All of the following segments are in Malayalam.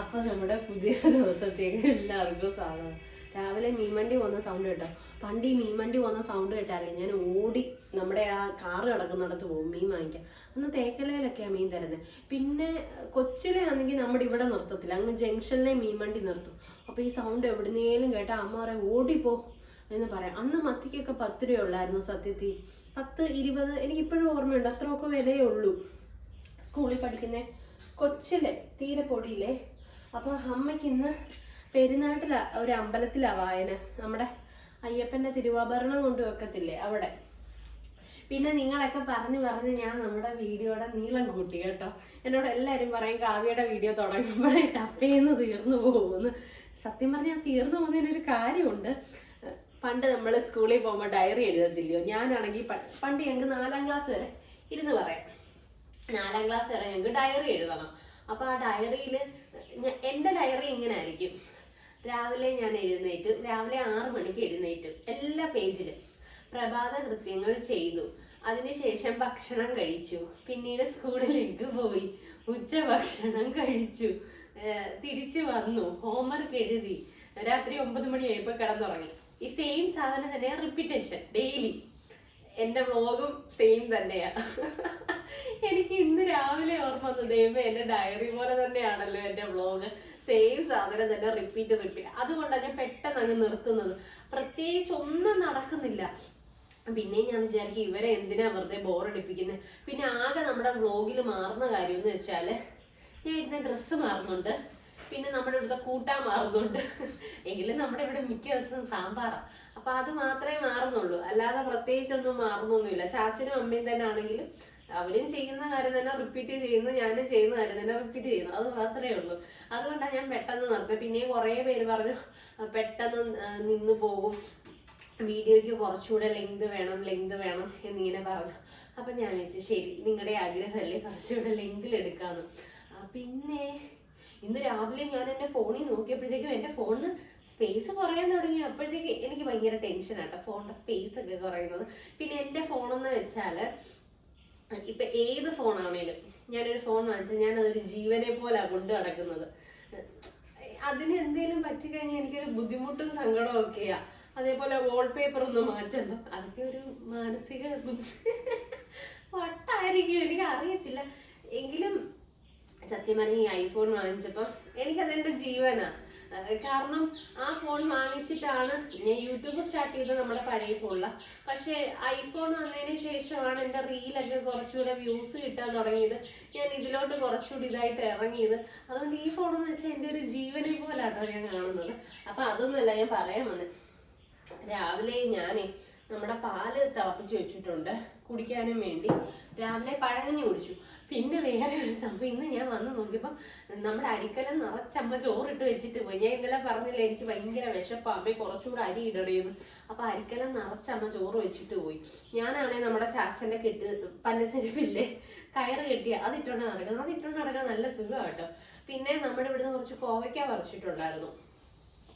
അപ്പൊ നമ്മുടെ പുതിയ ദിവസത്തേക്ക് എല്ലാവർക്കും സ്വാഗതം. രാവിലെ മീൻവണ്ടി പോകുന്ന സൗണ്ട് കേട്ടോ. പണ്ട് ഈ മീൻവണ്ടി പോകുന്ന സൗണ്ട് കേട്ടാലേ ഞാൻ ഓടി നമ്മുടെ ആ കാറ് കിടക്കുന്നിടത്ത് പോകും മീൻ വാങ്ങിക്കാൻ. അന്ന് തേക്കലയിലൊക്കെയാണ് മീൻ തരുന്നത് പിന്നെ കൊച്ചിലെ ആണെങ്കിൽ നമ്മുടെ ഇവിടെ നിർത്തത്തില്ല. അങ്ങ് ജംഗ്ഷനിലെ മീൻ വണ്ടി നിർത്തും. അപ്പോൾ ഈ സൗണ്ട് എവിടുന്നേലും കേട്ടാൽ അമ്മ പറയാം ഓടിപ്പോ എന്ന് പറയാം. അന്ന് മത്തിക്കൊക്കെ പത്ത് രൂപ ഉള്ളായിരുന്നു സത്യത്തിൽ. പത്ത് ഇരുപത് എനിക്കിപ്പോഴും ഓർമ്മയുണ്ട്. അത്രയൊക്കെ വിലയേ ഉള്ളൂ. സ്കൂളിൽ പഠിക്കുന്ന കൊച്ചിലെ തീരെ പൊടിയില്ലേ അപ്പൊ അമ്മയ്ക്ക് ഇന്ന് പെരുന്നാട്ടില ഒരു അമ്പലത്തിലാ വായന. നമ്മുടെ അയ്യപ്പന്റെ തിരുവാഭരണം കൊണ്ട് വെക്കത്തില്ലേ അവിടെ. പിന്നെ നിങ്ങളൊക്കെ പറഞ്ഞു പറഞ്ഞ് ഞാൻ നമ്മുടെ വീഡിയോയുടെ നീളം കൂട്ടി കേട്ടോ. എന്നോട് എല്ലാവരും പറയും കാവ്യയുടെ വീഡിയോ തുടങ്ങുമ്പോഴേ ടപ്പേന്ന് തീർന്നു പോകുമെന്ന് സത്യം പറഞ്ഞാൽ തീർന്നു പോകുന്നതിനൊരു കാര്യമുണ്ട്. പണ്ട് നമ്മൾ സ്കൂളിൽ പോകുമ്പോൾ ഡയറി എഴുതത്തില്ലയോ? ഞാനാണെങ്കിൽ പണ്ട് ഞങ്ങൾക്ക് നാലാം ക്ലാസ് വരെ ഇരുന്ന് പറയാം. നാലാം ക്ലാസ് വരെ ഞങ്ങൾക്ക് ഡയറി എഴുതണം. അപ്പൊ ആ ഡയറിയിൽ എന്റെ ഡയറി ഇങ്ങനെ ആയിരിക്കും രാവിലെ ഞാൻ എഴുന്നേറ്റ്. രാവിലെ ആറ് മണിക്ക് എഴുന്നേറ്റ്. എല്ലാ പേജിലും പ്രഭാത കൃത്യങ്ങൾ ചെയ്തു. അതിനുശേഷം ഭക്ഷണം കഴിച്ചു. പിന്നീട് സ്കൂളിലേക്ക് പോയി. ഉച്ചഭക്ഷണം കഴിച്ചു. തിരിച്ചു വന്നു. ഹോംവർക്ക് എഴുതി. രാത്രി ഒമ്പത് മണിയായപ്പോൾ കിടന്നുറങ്ങി. ഈ സെയിം സാധനം തന്നെയാണ് റിപ്പീറ്റേഷൻ ഡെയിലി എന്റെ വ്ളോഗും സെയിം തന്നെയാ. എനിക്ക് ഇന്ന് രാവിലെ ഓർമ്മ വന്നു. ദൈവം എന്റെ ഡയറി പോലെ തന്നെയാണല്ലോ എന്റെ വ്ളോഗ് സെയിം സാധനം തന്നെ റിപ്പീറ്റ് റിപ്പീറ്റ് അതുകൊണ്ടാണ് ഞാൻ പെട്ടെന്ന് അങ്ങ് നിർത്തുന്നത്. പ്രത്യേകിച്ച് ഒന്നും നടക്കുന്നില്ല. പിന്നെ ഞാൻ വിചാരിക്കും ഇവരെ എന്തിനാ വെറുതെ ബോറടിപ്പിക്കുന്നത് പിന്നെ ആകെ നമ്മുടെ വ്ളോഗിൽ മാറുന്ന കാര്യം എന്ന് വെച്ചാൽ ഞാൻ ഇടുന്ന ഡ്രസ്സ് മാറുന്നുണ്ട്. പിന്നെ നമ്മുടെ ഇവിടുത്തെ കൂട്ടാൻ മാറുന്നുണ്ട്. എങ്കിലും നമ്മുടെ ഇവിടെ മിക്ക ദിവസവും സാമ്പാറാണ് അപ്പൊ അത് മാത്രമേ മാറുന്നുള്ളൂ. അല്ലാതെ പ്രത്യേകിച്ചൊന്നും മാറുന്നൊന്നുമില്ല. ചാച്ചനും അമ്മയും തന്നെ ആണെങ്കിലും അവരും ചെയ്യുന്ന കാര്യം തന്നെ റിപ്പീറ്റ് ചെയ്യുന്നു ഞാനും ചെയ്യുന്ന കാര്യം തന്നെ റിപ്പീറ്റ് ചെയ്യുന്നു. അത് മാത്രമേ ഉള്ളൂ. അതുകൊണ്ടാണ് ഞാൻ പെട്ടെന്ന് നിർത്തുന്നത് പിന്നെ കുറേ പേര് പറഞ്ഞു പെട്ടെന്ന് നിന്ന് പോകും. വീഡിയോയ്ക്ക് കുറച്ചുകൂടെ ലെങ്ത് വേണം ലെങ്ത് വേണം എന്നിങ്ങനെ പറഞ്ഞു. അപ്പം ഞാൻ വെച്ചു ശരി നിങ്ങളുടെ ആഗ്രഹമല്ലേ കുറച്ചുകൂടെ ലെങ്തിൽ എടുക്കാമെന്ന് പിന്നെ ഇന്ന് രാവിലെ ഞാൻ എന്റെ ഫോണിൽ നോക്കിയപ്പോഴത്തേക്കും എന്റെ ഫോണിന് സ്പേസ് കുറയാൻ തുടങ്ങി. അപ്പോഴത്തേക്ക് എനിക്ക് ഭയങ്കര ടെൻഷനാട്ടോ ഫോണിന്റെ സ്പേസ് ഒക്കെ കുറയുന്നത്. പിന്നെ എന്റെ ഫോണെന്ന് വെച്ചാൽ ഇപ്പൊ ഏത് ഫോണാണേലും ഞാനൊരു ഫോൺ വാങ്ങിച്ചാൽ ഞാൻ അതൊരു ജീവനെ പോലെ കൊണ്ട് നടക്കുന്നത്. അതിന് എന്തെങ്കിലും പറ്റിക്കഴിഞ്ഞാൽ എനിക്കൊരു ബുദ്ധിമുട്ടും സങ്കടവും ഒക്കെയാ. അതേപോലെ വാൾപേപ്പർ ഒന്ന് മാറ്റണ്ട. അതൊക്കെ ഒരു മാനസിക വട്ടായിരിക്കും. എനിക്ക് അറിയത്തില്ല എങ്കിലും സത്യം പറഞ്ഞ ഈ ഐഫോൺ വാങ്ങിച്ചപ്പോൾ എനിക്കതെന്റെ ജീവനാ. അഹ് കാരണം ആ ഫോൺ വാങ്ങിച്ചിട്ടാണ് ഞാൻ യൂട്യൂബ് സ്റ്റാർട്ട് ചെയ്തത് നമ്മുടെ പഴയ ഫോണിലാണ് പക്ഷേ ഐഫോൺ വന്നതിന് ശേഷമാണ് എന്റെ റീലൊക്കെ കുറച്ചുകൂടെ വ്യൂസ് കിട്ടാൻ തുടങ്ങിയത്. ഞാൻ ഇതിലോട്ട് കുറച്ചുകൂടി ഇതായിട്ട് ഇറങ്ങിയത്. അതുകൊണ്ട് ഈ ഫോൺ എന്ന് വെച്ചാൽ എന്റെ ഒരു ജീവനെ പോലാട്ടോ ഞാൻ കാണുന്നത്. അപ്പം അതൊന്നുമല്ല ഞാൻ പറയാൻ വന്നത് രാവിലെ ഞാനേ നമ്മുടെ പാൽ തിളപ്പിച്ച് വെച്ചിട്ടുണ്ട് കുടിക്കാനും വേണ്ടി. രാവിലെ പഴങ്ങഞ്ഞി കുടിച്ചു. പിന്നെ വേറെ ഒരു സംഭവം. ഇന്ന് ഞാൻ വന്ന് നോക്കിയപ്പം നമ്മുടെ അരിക്കലം നിറച്ചമ്മ ചോറിട്ട് വെച്ചിട്ട് പോയി. ഞാൻ ഇന്നലെ പറഞ്ഞില്ല എനിക്ക് ഭയങ്കര വിശപ്പാമ്പേ കുറച്ചുകൂടെ അരി ഇടണേന്ന്. അപ്പൊ അരിക്കലം നിറച്ചമ്മ ചോറ് വെച്ചിട്ട് പോയി. ഞാനാണെ നമ്മുടെ ചാച്ചന്റെ കെട്ട് പന്നച്ചെരുപ്പില്ലേ കയറ് കെട്ടിയ. അതിട്ടോണ്ട് നടക്കുന്നത് അതിട്ടോണ്ട് നടക്കാൻ നല്ല സുഖം കേട്ടോ പിന്നെ നമ്മുടെ ഇവിടുന്ന് കുറച്ച് കോവയ്ക്ക പറിച്ചിട്ടുണ്ടായിരുന്നു.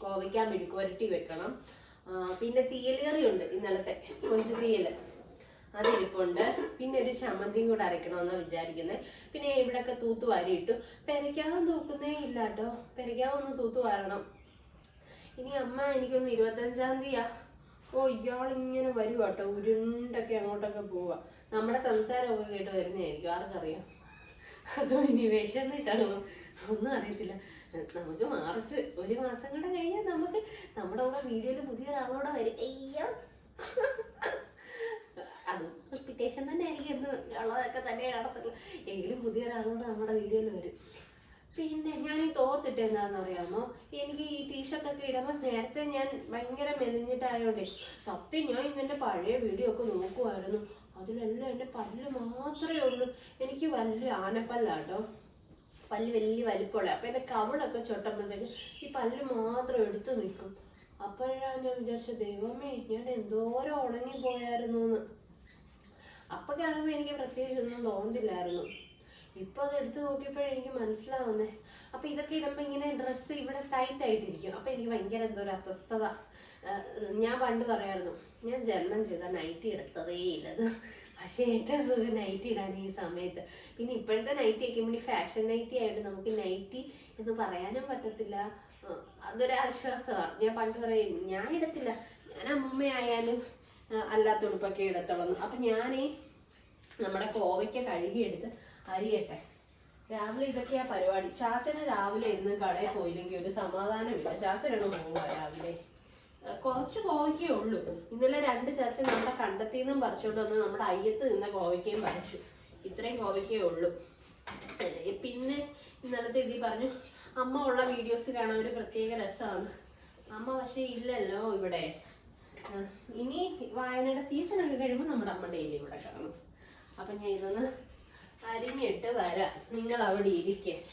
കോവയ്ക്ക മെഴുക്കുവരട്ടി വെക്കണം. പിന്നെ തീയലേറിയുണ്ട് ഇന്നലത്തെ. കൊഞ്ച് തീയൽ. അതിരിപ്പുണ്ട്. പിന്നെ ഒരു ചമ്മന്തിയും കൂടെ അരയ്ക്കണമെന്നാണ് വിചാരിക്കുന്നത് പിന്നെ ഇവിടെയൊക്കെ തൂത്ത് വാരിയിട്ടു. പെരയ്ക്കാവും തൂക്കുന്നേ ഇല്ല കേട്ടോ പെരയ്ക്കാവൊന്ന് തൂത്ത് വാരണം. ഇനി അമ്മ എനിക്കൊന്ന് ഇരുപത്തഞ്ചാം തീയതിയാ ഓ ഇയാളിങ്ങനെ വരുവാ കേട്ടോ ഉരുണ്ടൊക്കെ അങ്ങോട്ടൊക്കെ പോവാ. നമ്മുടെ സംസാരമൊക്കെ കേട്ട് വരുന്നതായിരിക്കും. ആർക്കറിയാം? അതോ ഇനി വിഷന്നിട്ടാണോ ഒന്നും അറിയത്തില്ല. നമുക്ക് മാർച്ച് ഒരു മാസം കൂടെ കഴിഞ്ഞാൽ നമുക്ക് നമ്മുടെ കൂടെ വീഡിയോയിൽ പുതിയ ഒരാളോടെ വരും. അയ്യോ. അതും റിപ്പീറ്റേഷൻ തന്നെ ആയിരിക്കും എന്ന് ഉള്ളതൊക്കെ തന്നെ നടത്തുള്ളൂ എങ്കിലും പുതിയ ഒരാളോട് നമ്മുടെ വീഡിയോയിൽ വരും. പിന്നെ ഞാൻ ഈ തോർത്തിട്ട് എന്താണെന്ന് അറിയാമോ? എനിക്ക് ഈ ടീഷർട്ടൊക്കെ ഇടുമ്പോൾ നേരത്തെ ഞാൻ ഭയങ്കര മെലിഞ്ഞിട്ടായോണ്ടേ സത്യം ഞാൻ ഇന്നെ പഴയ വീഡിയോ ഒക്കെ നോക്കുമായിരുന്നു അതിലെല്ലാം എന്റെ പല്ല് മാത്രമേ ഉള്ളൂ. എനിക്ക് വലിയ ആനപ്പല്ലാട്ടോ. പല്ല് വലിയ വലിപ്പമുള്ള. അപ്പം എന്റെ കവിളൊക്കെ ചൊട്ടുമ്പോഴത്തേക്ക് ഈ പല്ല് മാത്രം എടുത്ത് നിൽക്കും. അപ്പോഴാണ് ഞാൻ വിചാരിച്ച ദൈവമേ ഞാൻ എന്തോരം ഉണങ്ങിപ്പോയായിരുന്നു എന്ന് അപ്പൊ കാണുമ്പോൾ എനിക്ക് പ്രത്യേകിച്ച് ഒന്നും തോന്നുന്നില്ലായിരുന്നു ഇപ്പൊ അത് എടുത്ത് നോക്കിയപ്പോഴേ എനിക്ക് മനസ്സിലാവുന്നേ. അപ്പൊ ഇതൊക്കെ ഇടുമ്പോ ഇങ്ങനെ ഡ്രസ്സ് ഇവിടെ ടൈറ്റ് ആയിട്ടിരിക്കും. അപ്പൊ എനിക്ക് ഭയങ്കര എന്തോ ഒരു അസ്വസ്ഥത. ഞാൻ പണ്ട് പറയായിരുന്നു ഞാൻ ജന്മം ചെയ്ത നൈറ്റി എടുത്തതേ ഇല്ലത്. പക്ഷേ ഏറ്റവും സുഖം നൈറ്റി ഇടാൻ ഈ സമയത്ത്. പിന്നെ ഇപ്പോഴത്തെ നൈറ്റി ഒക്കെ ഈ ഫാഷൻ നൈറ്റി ആയിട്ട് നമുക്ക് നൈറ്റി എന്ന് പറയാനും പറ്റത്തില്ല. അതൊരു ആശ്വാസമാണ് ഞാൻ പണ്ട് പറയും ഞാൻ ഇടത്തില്ല ഞാൻ അമ്മൂമ്മയായാലും ആ, അല്ലാത്ത ഉടുപ്പൊക്കെ ഇടത്തുള്ളൂ അപ്പൊ ഞാനേ നമ്മുടെ കോവയ്ക്ക കഴുകിയെടുത്ത് അരിയട്ടെ. രാവിലെ ഇതൊക്കെയാ പരിപാടി. ചാച്ചന് രാവിലെ ഇന്ന് കടയിൽ പോയില്ലെങ്കിൽ ഒരു സമാധാനമില്ല. ചാച്ചനാണ് പോവാ രാവിലെ. കുറച്ച് കോവയ്ക്കേ ഉള്ളൂ. ഇന്നലെ രണ്ട് ചാച്ചൻ നമ്മുടെ കണ്ടത്തിൽ നിന്നും പറിച്ചോണ്ട് വന്ന് നമ്മുടെ അയ്യത്ത് നിന്ന കോവയ്ക്കയും പറിച്ചു. ഇത്രയും കോവയ്ക്കേ ഉള്ളൂ. പിന്നെ ഇന്നലത്തെ ഇതി പറഞ്ഞു അമ്മ ഉള്ള വീഡിയോസ് കാണാൻ ഒരു പ്രത്യേക രസമാണ്. അമ്മ പക്ഷേ ഇല്ലല്ലോ ഇവിടെ. ഇനി വായനയുടെ സീസൺ ഒക്കെ കഴിയുമ്പോൾ നമ്മുടെ അമ്മ ഡെയിലി ഇവിടെ കാണും. അപ്പം ഞാൻ ഇതൊന്ന് അരിഞ്ഞിട്ട് വരാം. നിങ്ങൾ അവിടെ ഇരിക്കേ.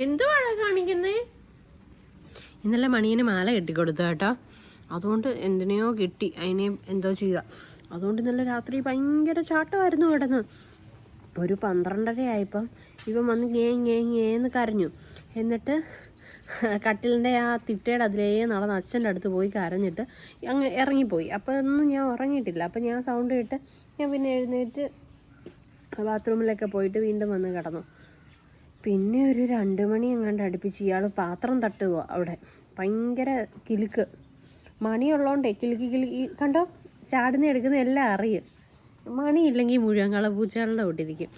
എന്തുവാണ് കാണിക്കുന്നേ? ഇന്നലെ മണിയന് മാല കെട്ടിക്കൊടുത്തു കേട്ടോ. അതുകൊണ്ട് എന്തിനെയോ കിട്ടി. അതിനെ എന്തോ ചെയ്യുക. അതുകൊണ്ട് ഇന്നലെ രാത്രി ഭയങ്കര ചാട്ടമായിരുന്നു കിടന്ന് ഒരു പന്ത്രണ്ടര ആയപ്പം ഇവൻ വന്ന് ഏ ഏ ഏന്ന് കരഞ്ഞു. എന്നിട്ട് കട്ടിലിന്റെ ആ തിട്ടയുടെ അതിലേ നടന്ന് അച്ഛന്റെ അടുത്ത് പോയി കരഞ്ഞിട്ട് അങ്ങ് ഇറങ്ങിപ്പോയി. അപ്പോൾ ഒന്നും ഞാൻ ഉറങ്ങിയിട്ടില്ല. അപ്പോൾ ഞാൻ സൗണ്ട് കേട്ട് ഞാൻ പിന്നെ എഴുന്നേറ്റ് ബാത്റൂമിലൊക്കെ പോയിട്ട് വീണ്ടും വന്ന് കിടന്നു. പിന്നെ ഒരു രണ്ട് മണി എങ്ങാണ്ട് അടുപ്പിച്ച് ഇയാൾ പാത്രം തട്ടുക അവിടെ. ഭയങ്കര കിലുക്ക്. മണിയുള്ളതുകൊണ്ടേ കിലുക്കി കിലുക്കി കണ്ടോ? ചാടുന്ന എടുക്കുന്ന എല്ലാം അറിയും. മണിയില്ലെങ്കിൽ മുഴുവൻ കളപ്പൂച്ചകളുടെ കൂട്ടിരിക്കും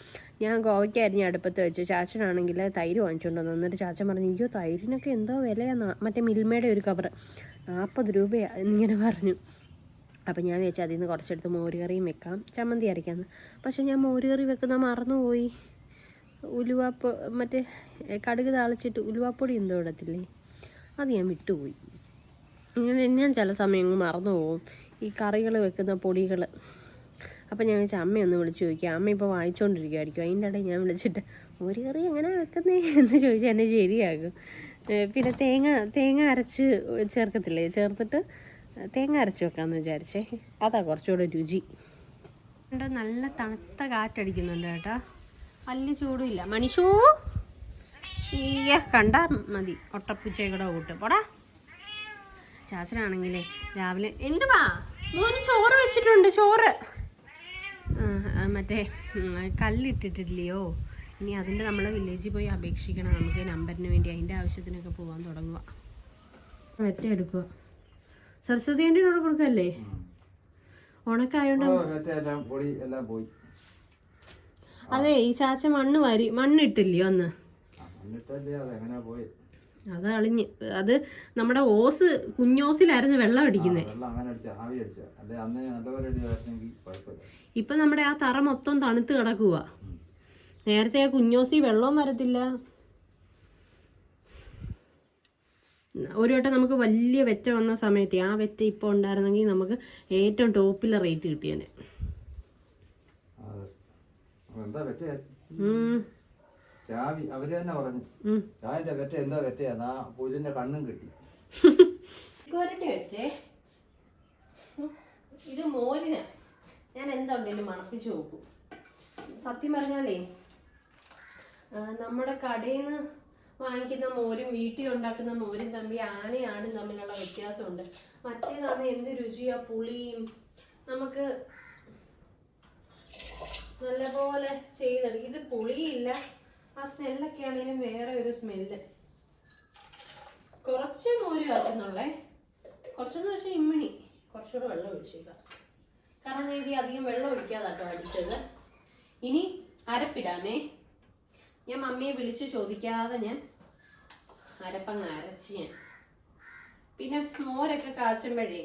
ഞാൻ ഗോവയ്ക്കായിരുന്നു അടുപ്പത്ത് വെച്ചു. ചാച്ചനാണെങ്കിൽ തൈര് വാങ്ങിച്ചുകൊണ്ട് വന്നു എന്നിട്ട് ചാച്ചൻ പറഞ്ഞു അയ്യോ തൈരിനൊക്കെ എന്തോ വിലയാണ് മറ്റേ മിൽമയുടെ ഒരു കവർ നാൽപ്പത് രൂപയാണ് എന്നിങ്ങനെ പറഞ്ഞു. അപ്പം ഞാൻ വെച്ചാൽ അതിൽ നിന്ന് കുറച്ചെടുത്ത് മോരുകറിയും വെക്കാം. ചമ്മന്തി അരയ്ക്കാമെന്ന് പക്ഷേ ഞാൻ മോരുകറി വെക്കുന്ന മറന്നുപോയി. ഉലുവാപ്പ് മറ്റേ കടുക് താളിച്ചിട്ട് ഉലുവാപ്പൊടി എന്തോ ഇടത്തില്ലേ? അത് ഞാൻ വിട്ടുപോയി. ഞാൻ ചില സമയം മറന്നു പോകും. ഈ കറികൾ വെക്കുന്ന പൊടികൾ അപ്പം ഞാൻ വെച്ചാൽ അമ്മയൊന്ന് വിളിച്ചു ചോദിക്കുക അമ്മ ഇപ്പോൾ വായിച്ചുകൊണ്ടിരിക്കുമായിരിക്കും അതിന്റെ ഇടയിൽ ഞാൻ വിളിച്ചിട്ട് ഒരു കറി എങ്ങനെ വെക്കുന്നേ? എന്ന് ചോദിച്ചാൽ എന്നെ ശരിയാകും പിന്നെ തേങ്ങ തേങ്ങ അരച്ച് ചേർക്കത്തില്ലേ? ചേർത്തിട്ട് തേങ്ങ അരച്ച് വെക്കാമെന്ന് വിചാരിച്ചേ. അതാ കുറച്ചുകൂടെ രുചി. നല്ല തണുത്ത കാറ്റടിക്കുന്നുണ്ട് കേട്ടോ. വലിയ ചൂടുമില്ല മണിഷൂ? ഈ കണ്ട മതി. ഒട്ടപ്പൂച്ചയുടെ കൂട്ട്. പോടാ. ചാച്ചനാണെങ്കിലേ രാവിലെ എന്തുവാ? മോന് ചോറ് വെച്ചിട്ടുണ്ട് ചോറ്. മറ്റേ കല്ലിട്ടിട്ടില്ലയോ? ഇനി അതിന്റെ നമ്മൾ വില്ലേജിൽ പോയി അപേക്ഷിക്കണം. നമുക്ക് നമ്പറിന് വേണ്ടി അതിന്റെ ആവശ്യത്തിനൊക്കെ പോകാൻ തുടങ്ങുക വെറ്റ എടുക്കുക സരസ്വതി എന്റെ കൂടെ കൊടുക്കല്ലേ? ഉണക്കായോണ്ട് അതെ ഈ ചാച്ച മണ്ണ് വാരി മണ്ണിട്ടില്ലയോ അന്ന്? പോയി? അത് അളിഞ്ഞ് അത് നമ്മുടെ ഓസ് കുഞ്ഞോസിലായിരുന്നു വെള്ളം അടിക്കുന്നത് ഇപ്പൊ നമ്മുടെ ആ തറ മൊത്തം തണുത്ത് കിടക്കുക നേരത്തെ ആ കുഞ്ഞോസി വെള്ളവും വരത്തില്ല. ഒരു വട്ടം നമുക്ക് വലിയ വെറ്റ വന്ന സമയത്ത് ആ വെറ്റ ഇപ്പോൾ ഉണ്ടായിരുന്നെങ്കിൽ നമുക്ക് ഏറ്റവും ടോപ്പിലെ റേറ്റ് അപ്പൊ എന്താ വെറ്റ? ചാവി അവർ തന്നെ പറഞ്ഞു. ചാവിന്റെ വെറ്റ എന്താ വെറ്റയാ ആ പൂജിന്റെ കണ്ണും കിട്ടി. കോരട്ടി വെച്ചേ. ഇത് മോരിന. ഞാൻ എന്താ ഉണ്ടെങ്കിലും മണപ്പിച്ചു നോക്കും. സത്യം പറഞ്ഞാലേ നമ്മുടെ കടയിൽ നിന്ന് വാങ്ങിക്കുന്ന മോരും വീട്ടിൽ ഉണ്ടാക്കുന്ന മോരും തമ്മിൽ ആനയാണും തമ്മിലുള്ള വ്യത്യാസമുണ്ട്. മറ്റേതാണ് എന്ത് രുചിയാ? പുളിയും. നമുക്ക് നല്ലപോലെ ചെയ്തെടുക്കും. ഇത് പുളിയില്ല. ആ സ്മെല്ലൊക്കെ ആണെങ്കിലും വേറെ ഒരു സ്മെല്ല്. കുറച്ച് മോര് കാച്ചുന്നുള്ളേ. കുറച്ചെന്ന് വെച്ചാൽ ഇമ്മിണി. കുറച്ചുകൂടെ വെള്ളം ഒഴിച്ചേക്കാം. കാരണം ഇത് അധികം വെള്ളം ഒഴിക്കാതാട്ടോ അടിച്ചത്. ഇനി അരപ്പിടാമേ. ഞാൻ മമ്മിയെ വിളിച്ച് ചോദിക്കാതെ ഞാൻ അരപ്പങ്ങ് അരച്ച് ഞാൻ. പിന്നെ മോരൊക്കെ കാച്ചുമ്പോഴേ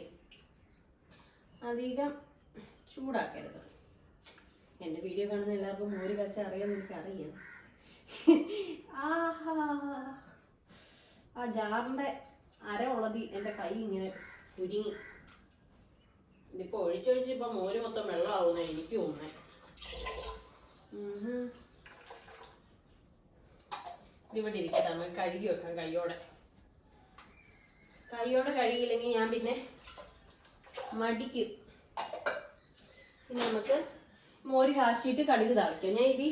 അധികം ചൂടാക്കരുത്. എന്റെ വീഡിയോ കാണുന്ന എല്ലാവർക്കും മോര് കാച്ച അറിയാമെന്ന് എനിക്കറിയാം. ആഹാ. ആ ജാറിന്റെ അര ഉളതി എന്റെ കൈ ഇങ്ങനെ കുരുങ്ങി ഇതിപ്പോ ഒഴിച്ചൊഴിച്ച് ഇപ്പൊ മോര് മൊത്തം വെള്ളമാവുന്ന എനിക്ക് തോന്നുന്നത് ഇതിവിടെ ഇരിക്കട്ടെ നമ്മൾ കഴുകി വെക്കാം കൈയോടെ. കൈയോടെ കഴുകിയില്ലെങ്കിൽ ഞാൻ പിന്നെ മടിക്കും. പിന്നെ നമുക്ക് മോര് കാച്ചിയിട്ട് കടുക് താളിക്കാം. ഞാൻ ഇത്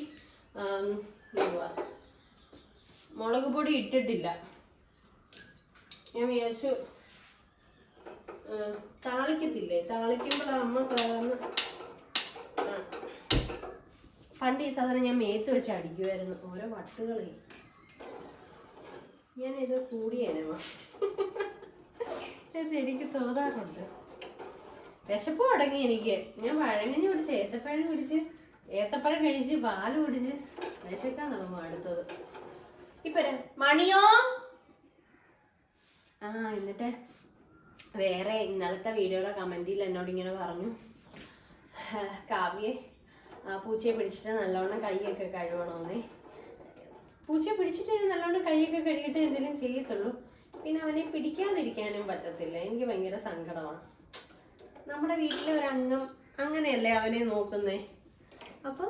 മുളക് പൊടി ഇട്ടിട്ടില്ല. ഞാൻ വിചാരിച്ചു താളിക്കത്തില്ലേ? താളിക്കുമ്പോഴാണ് അമ്മ സാധാരണ പണ്ട് ഈ സാധനം ഞാൻ മേത്ത് വെച്ച് അടിക്കുമായിരുന്നു ഓരോ വട്ടുകളെ. ഞാനിത് കൂടിയേനമ്മ ഇത് എനിക്ക് തോന്നാറുണ്ട്. വിശപ്പ് തുടങ്ങി എനിക്ക്. ഞാൻ വഴങ്ങിഞ്ഞ് പിടിച്ച് ഏത്തപ്പഴം കുടിച്ച് ഏത്തപ്പഴം കഴിച്ച് പാൽ കുടിച്ച് വിശക്കാൻ തുടങ്ങും അടുത്തത്. ഇപ്പര മണിയോ? ആ എന്നിട്ട് വേറെ ഇന്നലത്തെ വീഡിയോയുടെ കമന്റിൽ എന്നോട് ഇങ്ങനെ പറഞ്ഞു. കാവ്യെ പൂച്ചയെ പിടിച്ചിട്ട് നല്ലോണം കൈയൊക്കെ കഴുകണമെന്നേ പൂച്ചയെ പിടിച്ചിട്ട് നല്ലോണം കൈയൊക്കെ കഴുകിയിട്ട് എന്തെങ്കിലും ചെയ്യത്തുള്ളൂ. പിന്നെ അവനെ പിടിക്കാതിരിക്കാനും പറ്റത്തില്ല. എനിക്ക് ഭയങ്കര സങ്കടമാണ്. നമ്മുടെ വീട്ടിലെ ഒരു അംഗം അങ്ങനെയല്ലേ അവനെ നോക്കുന്നേ? അപ്പം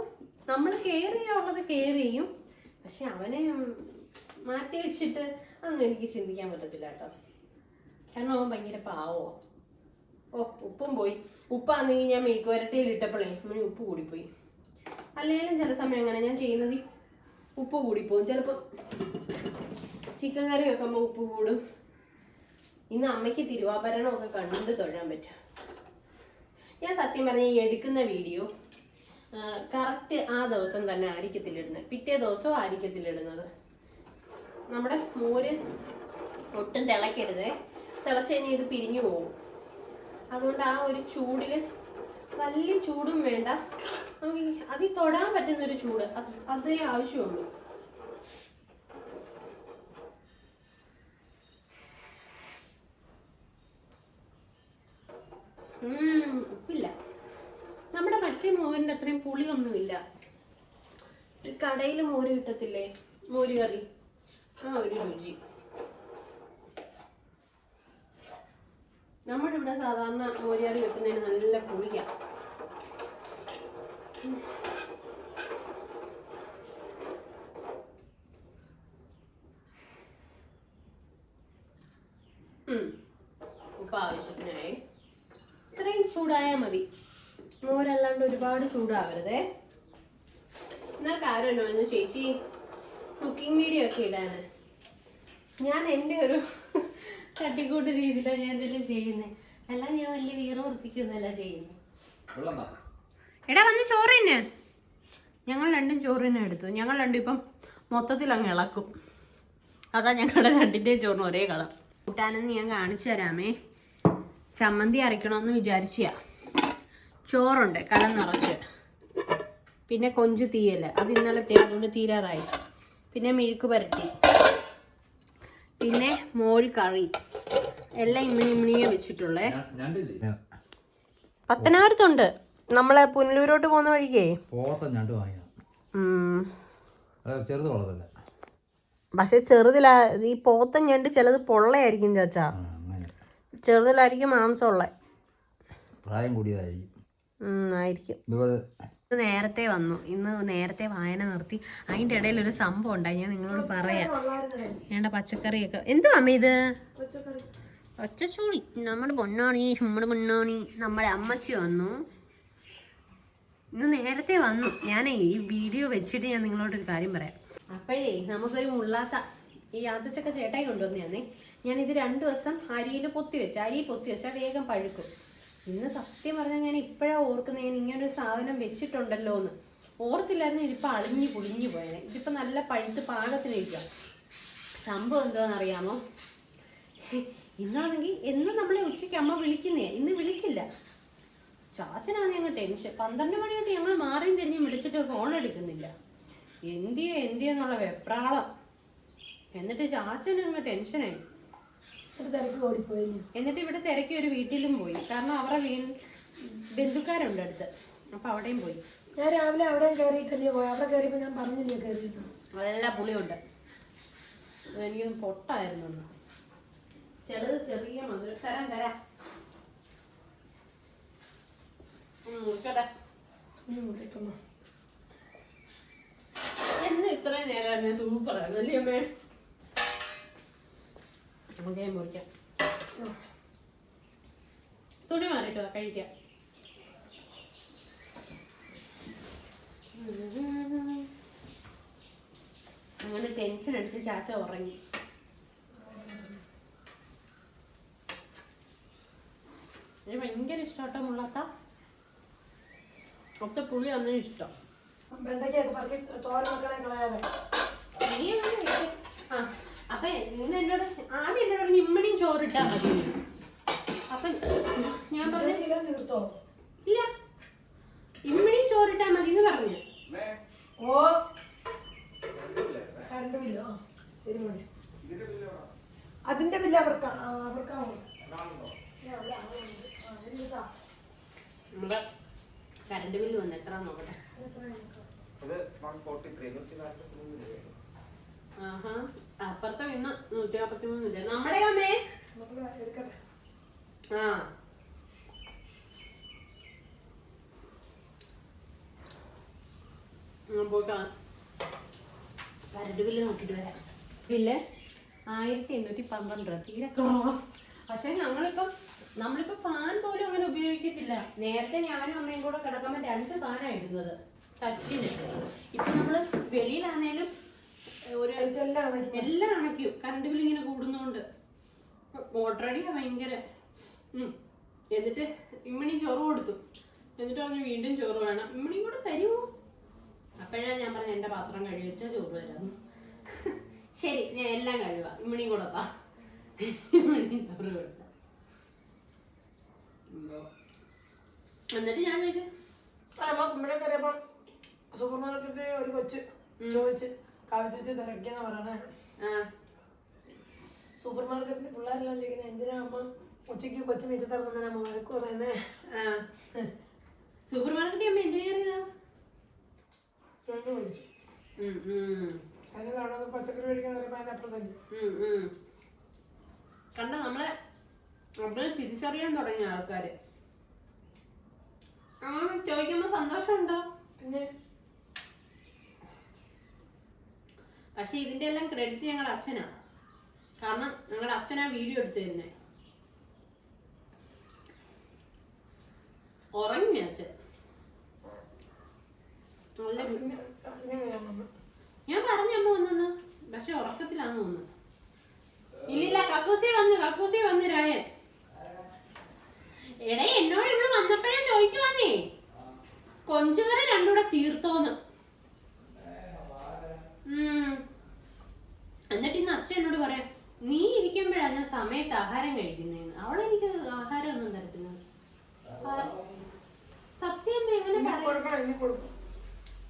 നമ്മൾ കെയർ ചെയ്യാനുള്ളത് കെയർ ചെയ്യും. പക്ഷെ അവനെ മാറ്റി വെച്ചിട്ട് അതൊന്നും എനിക്ക് ചിന്തിക്കാൻ പറ്റത്തില്ല കേട്ടോ. കാരണം അവൻ ഭയങ്കര പാവോ? ഓ ഉപ്പും പോയി. ഉപ്പാണെങ്കിൽ ഞാൻ മെഴുക്ക് വരട്ടിയിൽ ഇട്ടപ്പോഴേ അവന് ഉപ്പ് കൂടിപ്പോയി. അല്ലെങ്കിലും ചില സമയം അങ്ങനെ ഞാൻ ചെയ്യുന്നത് ഉപ്പ് കൂടിപ്പോകും ചിലപ്പോൾ ചിക്കൻ കറി വെക്കുമ്പോൾ ഉപ്പ് കൂടും. ഇന്ന് അമ്മയ്ക്ക് തിരുവാഭരണമൊക്കെ കണ്ട് തൊഴാൻ പറ്റും. ഞാൻ സത്യം പറഞ്ഞ ഈ എടുക്കുന്ന വീഡിയോ കറക്റ്റ് ആ ദിവസം തന്നെ ആയിരിക്കത്തിലിടുന്നത് പിറ്റേ ദിവസവും ആയിരിക്കത്തിലിടുന്നത് നമ്മുടെ മോര് ഒട്ടും തിളക്കരുത്. തിളച്ച് കഴിഞ്ഞാൽ ഇത് പിരിഞ്ഞു പോകും അതുകൊണ്ട് ആ ഒരു ചൂടിൽ വലിയ ചൂടും വേണ്ട. നമുക്ക് അതിൽ തൊടാൻ പറ്റുന്ന ഒരു ചൂട്. അത് ആവശ്യമുള്ളൂ. ഉപ്പില്ല. നമ്മുടെ മറ്റേ മോരിന്റെ അത്രയും പുളിയൊന്നുമില്ല. കടയിൽ മോര് കിട്ടത്തില്ലേ? മോര് കറി. ആ ഒരു രുചി. നമ്മുടെ ഇവിടെ സാധാരണ മോര് കറി വെക്കുന്നതിന് നല്ല പുളിയാ. ഉം. ഉപ്പ് ആവശ്യത്തിനായി. ഇത്രയും ചൂടായാൽ മതി. മോരല്ലാണ്ട് ഒരുപാട് ചൂടാവരുതേ. എന്നാൽ കാര്യമല്ലോ എന്ന് ചേച്ചി? കുക്കിംഗ് വീഡിയോ ഒക്കെ ഇടാന്. ഞാൻ എന്റെ ഒരു തട്ടിക്കൂട്ട് രീതിയിലാണ് ഞാൻ എന്തെങ്കിലും ചെയ്യുന്നത് അല്ല ഞാൻ വലിയ വീറ വൃത്തിക്കൊന്നല്ല ചെയ്യുന്നത്. എടാ വന്ന് ചോറ് തന്നെ ഞങ്ങൾ രണ്ടും ചോറ് തന്നെ എടുത്തു. ഞങ്ങൾ രണ്ടും ഇപ്പം മൊത്തത്തിൽ അങ്ങ് ഇളക്കും. അതാ ഞങ്ങളുടെ രണ്ടിന്റെയും ചോറിന് ഒരേ കളർ. കൂട്ടാനെന്ന് ഞാൻ കാണിച്ചു തരാമേ. ചമ്മന്തി അരയ്ക്കണമെന്ന് വിചാരിച്ചാ ചോറുണ്ട് കലം നിറച്ച്. പിന്നെ കൊഞ്ച് തീയൽ. അത് ഇന്നലത്തെ അതുകൊണ്ട് തീരാറായി. പിന്നെ മെഴുക്ക് പരട്ടി. പിന്നെ മോര് കറി. എല്ലാം ഇമ്മിണി ഇമ്മിണിയെ വെച്ചിട്ടുള്ളേ. പത്തനാപുരത്തുണ്ട്. നമ്മളെ പുനലൂരോട്ട് പോകുന്ന വഴിക്കേ. പക്ഷെ ചെറുതിലാ ഈ പോത്തൻ ഞണ്ട് ചിലത് പൊള്ളയായിരിക്കും ചാച്ചാ. ചെറുതിലായിരിക്കും മാംസമുള്ള. പ്രായം കൂടിയതായി ആയിരിക്കും നേരത്തെ വന്നു. ഇന്ന് നേരത്തെ വായന നിർത്തി. അതിന്റെ ഇടയിൽ ഒരു സംഭവം ഉണ്ടായി. ഞാൻ നിങ്ങളോട് പറയാം. വേണ്ട പച്ചക്കറിയൊക്കെ. എന്തുവാ അമ്മ ഇത്? ഒച്ചച്ചൂളി നമ്മുടെ പൊന്നാണി നമ്മുടെ പൊന്നാണി. നമ്മുടെ അമ്മച്ചി വന്നു. ഇന്ന് നേരത്തെ വന്നു. ഞാൻ ഈ വീഡിയോ വെച്ചിട്ട് ഞാൻ നിങ്ങളോടൊരു കാര്യം പറയാം. അപ്പോഴേ നമുക്കൊരു മുള്ളാത്ത ഈ ആദ്യച്ചൊക്കെ ചേട്ടായി കൊണ്ടുവന്നേ ഞാൻ ഇത് രണ്ടു ദിവസം അരിയിൽ പൊത്തി വെച്ച അരി പൊത്തി വെച്ചാൽ വേഗം പഴുക്കും. ഇന്ന് സത്യം പറഞ്ഞാൽ ഞാൻ ഇപ്പോഴാണ് ഓർക്കുന്നത് ഞാൻ ഇങ്ങനെ ഒരു സാധനം വെച്ചിട്ടുണ്ടല്ലോ എന്ന് ഓർത്തില്ലായിരുന്നു ഇതിപ്പോൾ അളിഞ്ഞു പുളിഞ്ഞു പോയത് ഇതിപ്പോൾ നല്ല പഴുത്ത് പാകത്തിലിരിക്കുക സംഭവം എന്താണെന്ന് അറിയാമോ ഇന്നാണെങ്കിൽ എന്ന് നമ്മളെ ഉച്ചയ്ക്ക് അമ്മ വിളിക്കുന്നേ. ഇന്ന് വിളിച്ചില്ല. ചാച്ചനാണ് ഞങ്ങൾ ടെൻഷൻ. പന്ത്രണ്ട് മണി തൊട്ട് ഞങ്ങൾ മാറിയും തിരിഞ്ഞും വിളിച്ചിട്ട് ഫോൺ എടുക്കുന്നില്ല. എന്തിയോ എന്തിയെന്നുള്ള വെപ്രാളം. എന്നിട്ട് ചാച്ചൻ എന്നിട്ട് ഇവിടെ തിരക്കി ഒരു വീട്ടിലും പോയി. കാരണം അവരുടെ വീ ബന്ധുക്കാരുണ്ട് അടുത്ത്. അപ്പൊ അവിടെയും പോയി. ഞാൻ രാവിലെ അവിടെയും കയറിയിട്ടല്ലേ പോയി? അവിടെ കയറിയപ്പോ ഞാൻ പറഞ്ഞില്ലേ കയറിയിട്ട് നല്ല പുളിയുണ്ട്. എനിക്കൊന്ന് പൊട്ടായിരുന്നു ഒന്ന്. ചിലത് ചെറിയ മധുരം. തരാം തരാം. എന്ന് ഇത്രയും നേരം സൂപ്പറാണ് അല്ലേ അമ്മേ? നമുക്ക് മുറിക്കാം. തുണി മാറിട്ടോ കഴിക്കാം. അങ്ങനെ ടെൻഷൻ അടിച്ച് ചാച്ച ഉറങ്ങി. ഭയങ്കര ഇഷ്ടമാട്ടോ മുള്ളത്ത. ഒത്ത പുളി അന്നേ ഇഷ്ടം. നീ ആ അപ്പൊ ഇന്ന് എന്നോട് ആദ്യം എന്നോട് പറഞ്ഞു ഇമ്മണിയും ചോറിട്ടാ മതി. അപ്പൊ ഞാൻ പറഞ്ഞു തീർത്തോ? ഇല്ല ഇമ്മണിയും ചോറിട്ടാ മതി എന്ന് പറഞ്ഞു ഓ. കറണ്ട് ബില്ലോ. ശരി മോനെ. അതിന്റെ ബില്ല് അവർക്ക് അവർക്കാവും നമ്മൾ കറണ്ട് ബില്ല് വന്ന് എത്ര നോക്കട്ടെ. അപ്പുറത്തെ ഇന്ന് നൂറ്റി നാപ്പത്തി മൂന്നില്ല നമ്മുടെ അമ്മേ. ആ. ഞാൻ പോയി കാ- കറണ്ട് ബില്ല് നോക്കിട്ട് വരാം. ബില്ല്? ആയിരത്തി എണ്ണൂറ്റി പന്ത്രണ്ട് രൂപ. തീരെ കുറവാ. പക്ഷെ ഞങ്ങളിപ്പം നമ്മളിപ്പോ ഫാൻ പോലും അങ്ങനെ ഉപയോഗിക്കത്തില്ല. നേരത്തെ ഞാനും അമ്മയും കൂടെ കിടക്കുമ്പോൾ രണ്ട് ഫാനാണ് ഇടുന്നത്. ടച്ചിന് ഇപ്പൊ നമ്മൾ വെളിയിലാണേലും ഒരു ഇതെല്ലാം എല്ലാം അണയ്ക്കും കറണ്ട് ബില്ല് ഇങ്ങനെ കൂടുന്നോണ്ട്. ഓൾറെഡിയാ ഭയങ്കര. ഉം. എന്നിട്ട് ഇമ്മണി ചോറ് കൊടുത്തു. എന്നിട്ട് പറഞ്ഞു വീണ്ടും ചോറ് വേണം. ഇമ്മണി കൂടെ തരുമോ അപ്പോഴാ ഞാൻ പറഞ്ഞു എന്റെ പാത്രം കഴുകി വെച്ചാൽ ചോറ് തരാം ശരി ഞാൻ എല്ലാം കഴിവ ഇമ്മണി കൂടെ താ ഇമ്മണി ചോറ് കൊടുത്ത എന്നിട്ട് ഞാൻ ചോദിച്ചു സൂപ്പർ മാർക്കറ്റിൽ ഒരു കൊച്ച് ചോദിച്ച് കാവിച്ച് തിരക്കിയെന്ന് പറയണേ. സൂപ്പർ മാർക്കറ്റിൽ പിള്ളേരെല്ലാം ചോദിക്കുന്നത് എന്തിനാ അമ്മ ഉച്ചയ്ക്ക് കൊച്ചു മിച്ചത്തിറങ്ങുന്നതിനാ അമ്മ വഴക്ക് പറയുന്നേ? സൂപ്പർ മാർക്കറ്റിൽ അമ്മ എന്തിനാ കയറിയതാ? വിളിച്ചു. അതിന് പച്ചക്കറി മേടിക്കാൻ പറയുമ്പോൾ ഉം. നമ്മളെ തിരിച്ചറിയാൻ തുടങ്ങിയ ആൾക്കാര്. ചോദിക്കുമ്പോ സന്തോഷമുണ്ടോ? പിന്നെ? പക്ഷെ ഇതിന്റെ എല്ലാം ക്രെഡിറ്റ് ഞങ്ങളുടെ അച്ഛനാണ് കാരണം ഞങ്ങളുടെ അച്ഛനാ വീഡിയോ എടുത്തു തരുന്നേ ഉറങ്ങി അച്ഛൻ. നല്ല ഞാൻ വന്നെന്ന് പക്ഷെ ഉറക്കത്തിലാന്ന് തോന്നുന്നു. ഇല്ലില്ല കക്കൂസി വന്നു കക്കൂസി വന്നു രായൻ. എടേ എന്നോട് ഇവിടെ വന്നപ്പോഴേ ചോദിക്കുവാന്നേ. കൊഞ്ചുകറി രണ്ടൂടെ തീർത്തോന്ന്. ഉം. ഇന്ന് അച്ഛൻ എന്നോട് പറയാം നീ ഇരിക്കുമ്പോഴാണ് ഞാൻ സമയത്ത് ആഹാരം കഴിക്കുന്നതെന്ന്? അവളെനിക്ക് ആഹാരം ഒന്നും തരത്തില്ല. സത്യം എങ്ങനെ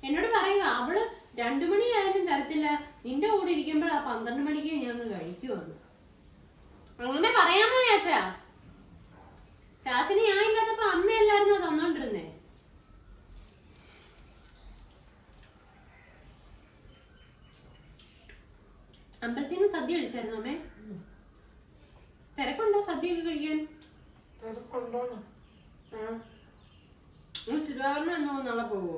എന്നോട് പറയുക അവൾ രണ്ടു മണി ആയാലും തരത്തില്ല. നിന്റെ കൂടെ ഇരിക്കുമ്പോൾ ആ പന്ത്രണ്ട് മണിക്ക് ഞാൻ കഴിക്കുമെന്ന് അങ്ങനെ പറയാമോ ചാച്ചാ ചാച്ചന് ഞാൻ ഇല്ലാത്തപ്പോ അമ്മയല്ലായിരുന്നോ സദ്യ കഴിച്ചായിരുന്നു അമ്മേ? തിരക്കുണ്ടോ സദ്യ ഒക്കെ കഴിക്കാൻ നിങ്ങൾ തിരുവാഭരണം എന്നോ നാളെ പോവോ?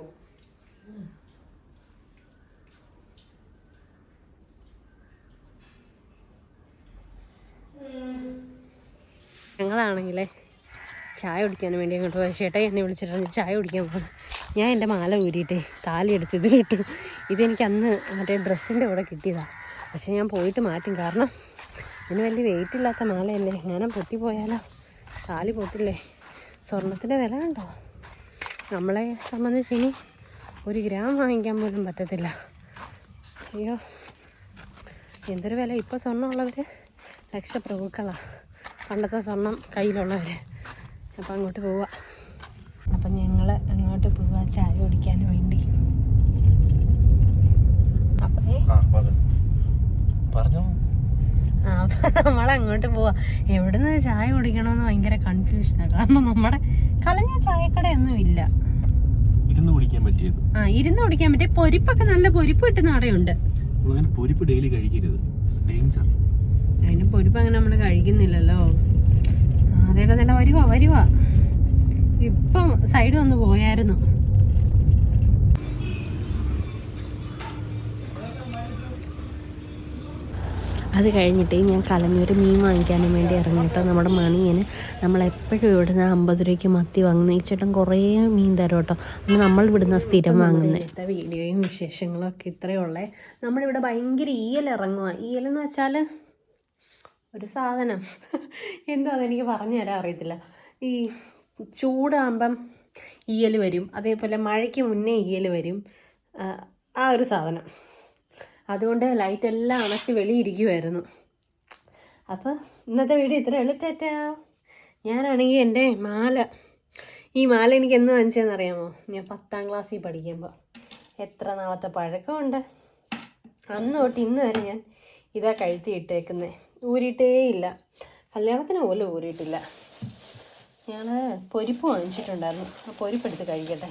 ഞങ്ങളാണെങ്കിലേ ചായ കുടിക്കാൻ വേണ്ടി അങ്ങോട്ട് പോയി ചേട്ടാ എന്നെ വിളിച്ചിട്ടാണ് ചായ കുടിക്കാൻ പോകുന്നത് ഞാൻ എന്റെ മാല ഊരിയിട്ടേ താലി എടുത്ത് ഇതിലിട്ടു ഇതെനിക്ക് അന്ന് മറ്റേ ഡ്രസ്സിന്റെ കൂടെ കിട്ടിയതാണ് പക്ഷെ ഞാൻ പോയിട്ട് മാറ്റും. കാരണം ഇതിന് വലിയ വെയിറ്റ് ഇല്ലാത്ത മാലയല്ലേ? എങ്ങനെ പൊട്ടിപ്പോയാലോ താലി പൊട്ടില്ലേ സ്വർണത്തിന്റെ വില കണ്ടോ? നമ്മളെ സംബന്ധിച്ച് ഇനി ഒരു ഗ്രാം വാങ്ങിക്കാൻ പോലും പറ്റത്തില്ല. അയ്യോ എന്തൊരു വില. ഇപ്പോൾ സ്വർണമുള്ളവർ ലക്ഷപ്രഭുക്കളാണ് പണ്ടത്തെ സ്വർണം കയ്യിലുള്ളവർ അപ്പം അങ്ങോട്ട് പോവുക അപ്പം ഞങ്ങൾ അങ്ങോട്ട് പോവുക ചായ കുടിക്കാൻ വേണ്ടി. അപ്പം പറഞ്ഞു. നമ്മളങ്ങോട്ട് പോവാ. എവിടുന്ന് ചായ കുടിക്കണമെന്ന് ഭയങ്കര കൺഫ്യൂഷനാണ് കാരണം നമ്മുടെ കലഞ്ഞ ചായക്കടയൊന്നും ഇല്ല ഇരുന്ന് കുടിക്കാൻ പറ്റിയത്. ആ ഇരുന്ന് കുടിക്കാൻ പറ്റിയ പൊരിപ്പൊക്കെ നല്ല പൊരിപ്പ് കിട്ടുന്ന അടയുണ്ട് അങ്ങനെ പൊരിപ്പ് ഡെയിലി കഴിക്കരുത്. ഡേഞ്ചർ അതിന് പൊരിപ്പ് അങ്ങനെ നമ്മൾ കഴിക്കുന്നില്ലല്ലോ. അതേടെ തന്നെ വരുവാ വരുവാ. ഇപ്പം സൈഡ് വന്ന് പോയായിരുന്നു. അത് കഴിഞ്ഞിട്ട് ഞാൻ കലഞ്ഞൂർ മീൻ വാങ്ങിക്കാനും വേണ്ടി ഇറങ്ങിട്ടോ നമ്മുടെ മണിയന് നമ്മളെപ്പോഴും ഇവിടുന്ന് അമ്പത് രൂപയ്ക്ക് മത്തി വാങ്ങുന്നു ഈ ചേട്ടൻ കുറേ മീൻ തരും കേട്ടോ. അന്ന് നമ്മൾ ഇവിടുന്ന് സ്ഥിരം വാങ്ങുന്നത് ഇത്തരത്തെ വീഡിയോയും വിശേഷങ്ങളും ഒക്കെ ഇത്രയേ ഉള്ളേ. നമ്മളിവിടെ ഭയങ്കര ഈയൽ ഇറങ്ങുക ഈയലെന്ന് വെച്ചാൽ ഒരു സാധനം. എന്തോ അതെനിക്ക് പറഞ്ഞു തരാൻ അറിയത്തില്ല. ഈ ചൂടാകുമ്പം ഈയൽ വരും. അതേപോലെ മഴയ്ക്ക് മുന്നേ ഈയൽ വരും. ആ ഒരു സാധനം. അതുകൊണ്ട് ലൈറ്റ് എല്ലാം അണച്ച് വെളിയിരിക്കുമായിരുന്നു അപ്പോൾ ഇന്നത്തെ വീഡിയോ ഇത്ര എളുത്തേറ്റാ ഞാനാണെങ്കിൽ എന്റെ മാല. ഈ മാല എനിക്ക് എന്ന് വാങ്ങിച്ചതെന്ന് അറിയാമോ? ഞാൻ പത്താം ക്ലാസ്സിൽ പഠിക്കുമ്പോൾ എത്ര നാളത്തെ പഴക്കമുണ്ട്. അന്ന് തൊട്ട് ഇന്ന് വരെ ഞാൻ ഇതാ കഴുത്തി ഇട്ടേക്കുന്നത് ഊരിയിട്ടേ ഇല്ല. കല്യാണത്തിന് പോലും ഊരിയിട്ടില്ല. ഞാൻ പൊരിപ്പ് വാങ്ങിച്ചിട്ടുണ്ടായിരുന്നു. ആ പൊരിപ്പെടുത്ത് കഴിക്കട്ടെ.